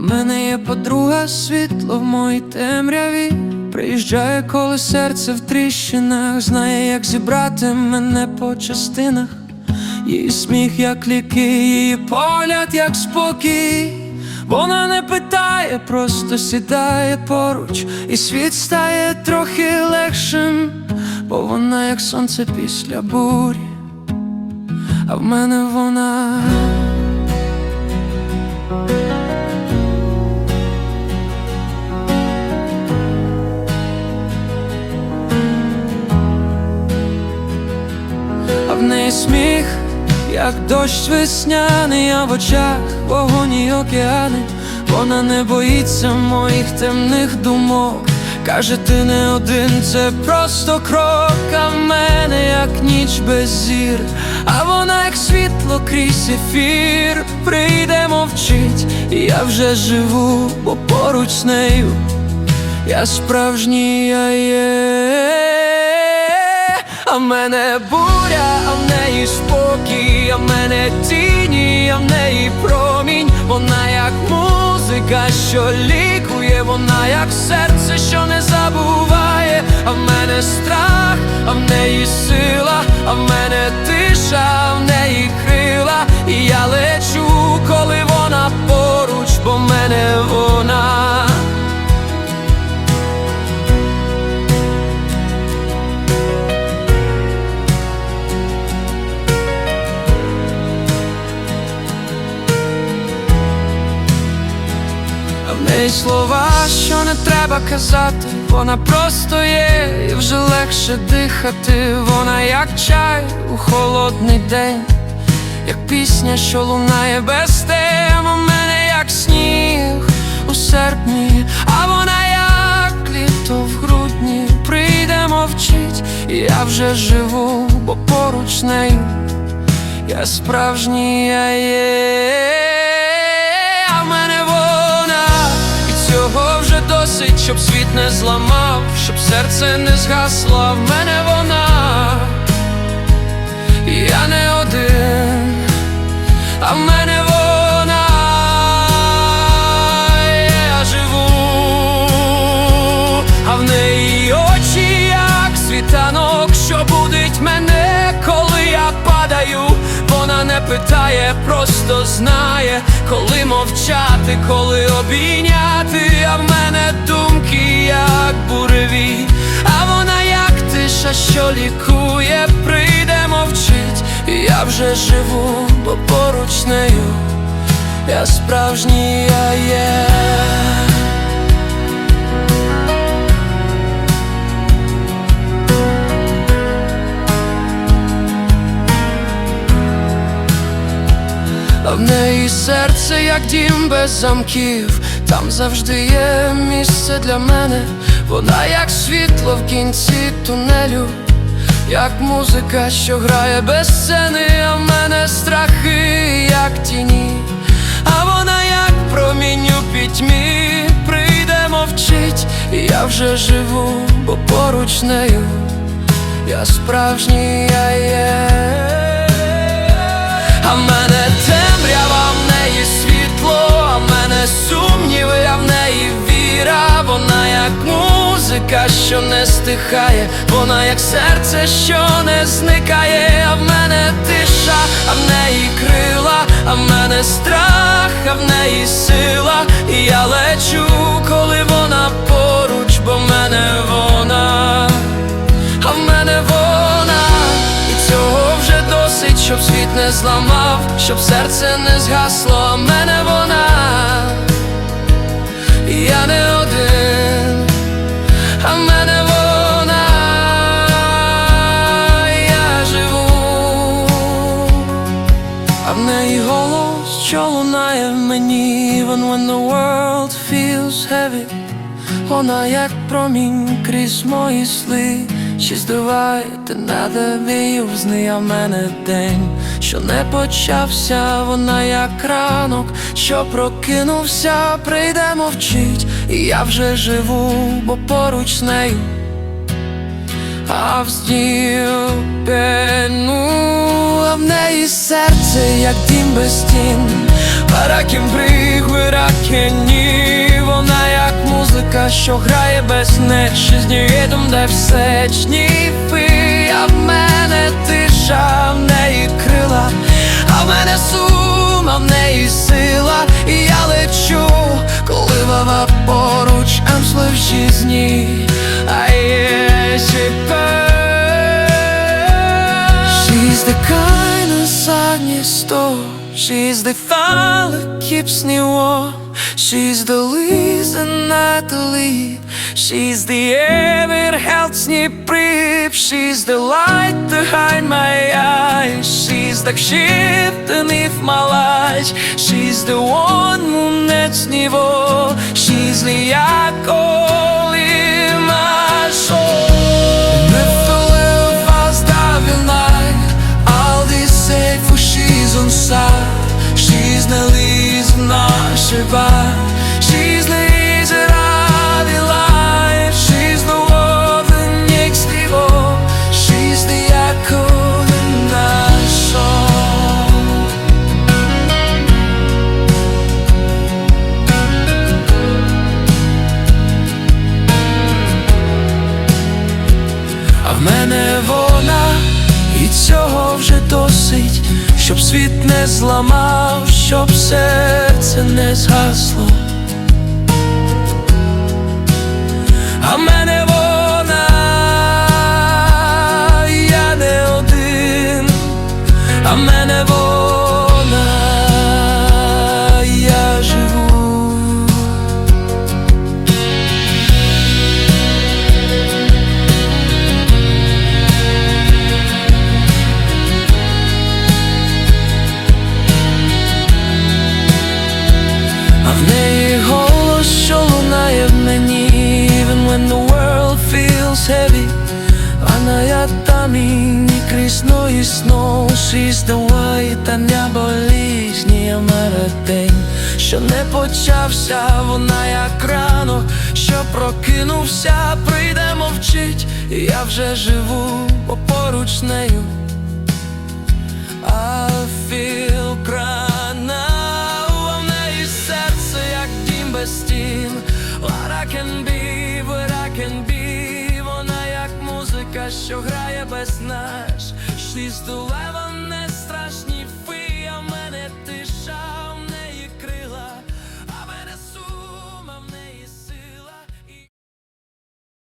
в мене є подруга світло в моїй темряві. Приїжджає, коли серце в тріщинах, знає, як зібрати мене по частинах. Її сміх, як ліки, її погляд, як спокій. Вона не питає, просто сідає поруч, і світ стає трохи легшим, бо вона як сонце після бурі, а в мене вона. Сміх, як дощ весняний, а в очах вогонь і океани. Вона не боїться моїх темних думок. Каже, ти не один, це просто крок, а в мене як ніч без зір, а вона як світло крізь ефір. Прийде мовчить, і я вже живу, бо поруч з нею я справжній я є. А в мене буря, а в неї спокій, а в мене тіні, а в неї промінь, вона як музика, що лікує, вона як серце, що не забуває, а в мене страх, а в неї сила, а в мене тиша, Неї слова, що не треба казати, вона просто є, і вже легше дихати. Вона як чай у холодний день, як пісня, що лунає без тем. У мене як сніг у серпні, а вона як літо в грудні. Прийде мовчить, і я вже живу, бо поруч нею я справжній я є, досить, щоб світ не зламав, щоб серце не згасло, в мене вона, я не один, а в мене вона, я живу, а в неї очі, як світанок, що будить мене, коли я падаю. Вона не питає, просто знає, коли мовчати, коли обійняти, а в мене думки, як буревій, а вона як тиша, що лікує, прийде мовчить, я вже живу, бо поруч нею я справжній я є. Серце, як дім без замків, там завжди є місце для мене, вона як світло в кінці тунелю, як музика, що грає без сцени, а в мене страхи, як тіні, а вона як промінь у пітьмі, прийде мовчить, і я вже живу, бо поруч нею я справжній я є. А в мене як музика, що не стихає, вона як серце, що не зникає, а в мене тиша, а в неї крила, а в мене страх, а в неї сила, і я лечу, коли вона поруч, бо в мене вона а в мене вона, і цього вже досить, щоб світ не зламав, щоб серце не згасло, а мене вона, Вона як промінь крізь мої сни, She's the right another виюзний, а в мене день, що не почався, вона як ранок, що прокинувся, прийде мовчить, і я вже живу, бо поруч з нею. А в пену, а в неї серце, як дім без стін. Ні Вона як музика, що грає без неї З нідом, де все чніфи А в мене тиша, в неї крила А в мене сум, а в неї сила. І я лечу, коли вава поруч I'm слив She's the fire that keeps me warm. She's the reason I believe She's the air that helps me breathe. She's the light behind my eyes. She's the shift beneath my lies She's the one who nets niveau She's the alcohol вже досить, щоб світ не зламав, щоб серце не згасло. А мене І сно She's the white, та не болізні день Що не почався, вона як ранок Що прокинувся, прийде мовчить І я вже живу, бо нею I музика, що грає без наш Шість Дулево не страшна